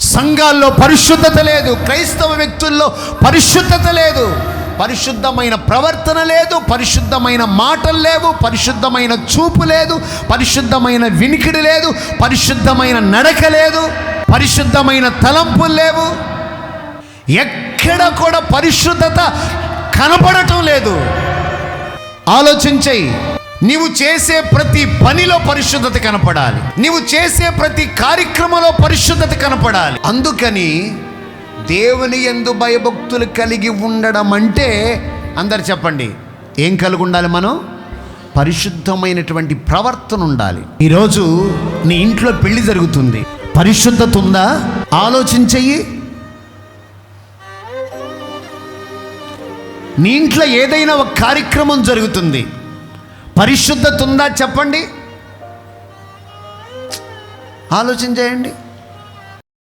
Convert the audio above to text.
సంఘాల్లో పరిశుద్ధత లేదు క్రైస్తవ వ్యక్తుల్లో పరిశుద్ధత లేదు. పరిశుద్ధమైన ప్రవర్తన లేదు పరిశుద్ధమైన మాటలు లేవు పరిశుద్ధమైన చూపు లేదు పరిశుద్ధమైన వినికిడి లేదు పరిశుద్ధమైన నడక లేదు పరిశుద్ధమైన తలంపులు లేవు. ఎక్కడ కూడా పరిశుద్ధత కనపడటం లేదు. ఆలోచించేయి. నీవు చేసే ప్రతి పనిలో పరిశుద్ధత కనపడాలి. నీవు చేసే ప్రతి కార్యక్రమంలో పరిశుద్ధత కనపడాలి. అందుకని దేవుని ఎందు భయభక్తులు కలిగి ఉండడం అంటే అందరు చెప్పండి ఏం కలిగి ఉండాలి మనం? పరిశుద్ధమైనటువంటి ప్రవర్తన ఉండాలి. ఈరోజు నీ ఇంట్లో పెళ్ళి జరుగుతుంది. పరిశుద్ధత ఉందా? ఆలోచించయి నీ ఇంట్లో ఏదైనా ఒక కార్యక్రమం జరుగుతుంది. పరిశుద్ధత ఉందా చెప్పండి? ఆలోచన చేయండి.